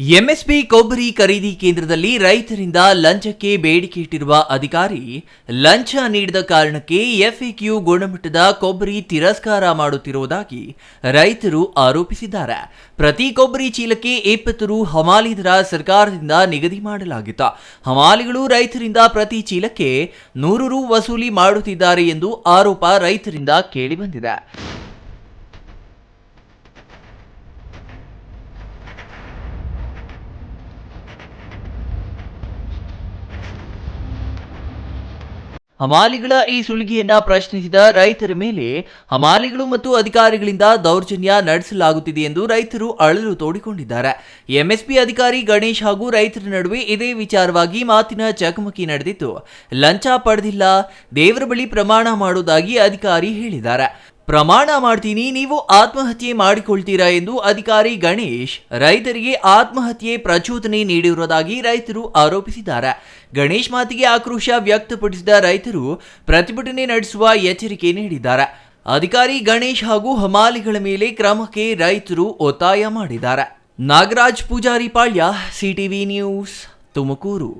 MSP ಕೊಬ್ಬರಿ ಖರೀದಿ ಕೇಂದ್ರದಲ್ಲಿ ರೈತರಿಂದ ಲಂಚಕ್ಕೆ ಬೇಡಿಕೆ ಇಟ್ಟಿರುವ ಅಧಿಕಾರಿ ಲಂಚ ನೀಡಿದ ಕಾರಣಕ್ಕೆ ಎಫ್ಎಕ್ಯೂ ಗುಣಮಟ್ಟದ ಕೊಬ್ಬರಿ ತಿರಸ್ಕಾರ ಮಾಡುತ್ತಿರುವುದಾಗಿ ರೈತರು ಆರೋಪಿಸಿದ್ದಾರೆ. ಪ್ರತಿ ಕೊಬ್ಬರಿ ಚೀಲಕ್ಕೆ ಇಪ್ಪತ್ತು ರು ಹಮಾಲಿ ದರ ಸರ್ಕಾರದಿಂದ ನಿಗದಿ ಮಾಡಲಾಗಿತ್ತು. ಹಮಾಲಿಗಳು ರೈತರಿಂದ ಪ್ರತಿ ಚೀಲಕ್ಕೆ ನೂರು ರು ವಸೂಲಿ ಮಾಡುತ್ತಿದ್ದಾರೆ ಎಂದು ಆರೋಪ ರೈತರಿಂದ ಕೇಳಿಬಂದಿದೆ. ಹಮಾಲಿಗಳ ಈ ಸುಲಿಗೆಯನ್ನ ಪ್ರಶ್ನಿಸಿದ ರೈತರ ಮೇಲೆ ಹಮಾಲಿಗಳು ಮತ್ತು ಅಧಿಕಾರಿಗಳಿಂದ ದೌರ್ಜನ್ಯ ನಡೆಸಲಾಗುತ್ತಿದೆ ಎಂದು ರೈತರು ಅಳಲು ತೋಡಿಕೊಂಡಿದ್ದಾರೆ. ಎಂಎಸ್ಪಿ ಅಧಿಕಾರಿ ಗಣೇಶ್ ಹಾಗೂ ರೈತರ ನಡುವೆ ಇದೇ ವಿಚಾರವಾಗಿ ಮಾತಿನ ಚಕಮಕಿ ನಡೆದಿತ್ತು. ಲಂಚ ಪಡೆದಿಲ್ಲ, ದೇವರ ಬಳಿ ಪ್ರಮಾಣ ಮಾಡುವುದಾಗಿ ಅಧಿಕಾರಿ ಹೇಳಿದ್ದಾರೆ. ಪ್ರಮಾಣ ಮಾಡ್ತೀನಿ, ನೀವು ಆತ್ಮಹತ್ಯೆ ಮಾಡಿಕೊಳ್ತೀರಾ ಎಂದು ಅಧಿಕಾರಿ ಗಣೇಶ್, ರೈತರಿಗೆ ಆತ್ಮಹತ್ಯೆ ಪ್ರಚೋದನೆ ನೀಡಿರುವುದಾಗಿ ರೈತರು ಆರೋಪಿಸಿದ್ದಾರೆ. ಗಣೇಶ್ ಮಾತಿಗೆ ಆಕ್ರೋಶ ವ್ಯಕ್ತಪಡಿಸಿದ ರೈತರು ಪ್ರತಿಭಟನೆ ನಡೆಸುವ ಎಚ್ಚರಿಕೆ ನೀಡಿದ್ದಾರೆ. ಅಧಿಕಾರಿ ಗಣೇಶ್ ಹಾಗೂ ಹಮಾಲಿಗಳ ಮೇಲೆ ಕ್ರಮಕ್ಕೆ ರೈತರು ಒತ್ತಾಯ ಮಾಡಿದ್ದಾರೆ. Nagaraj Poojary Palya, CTV news Tumakuru.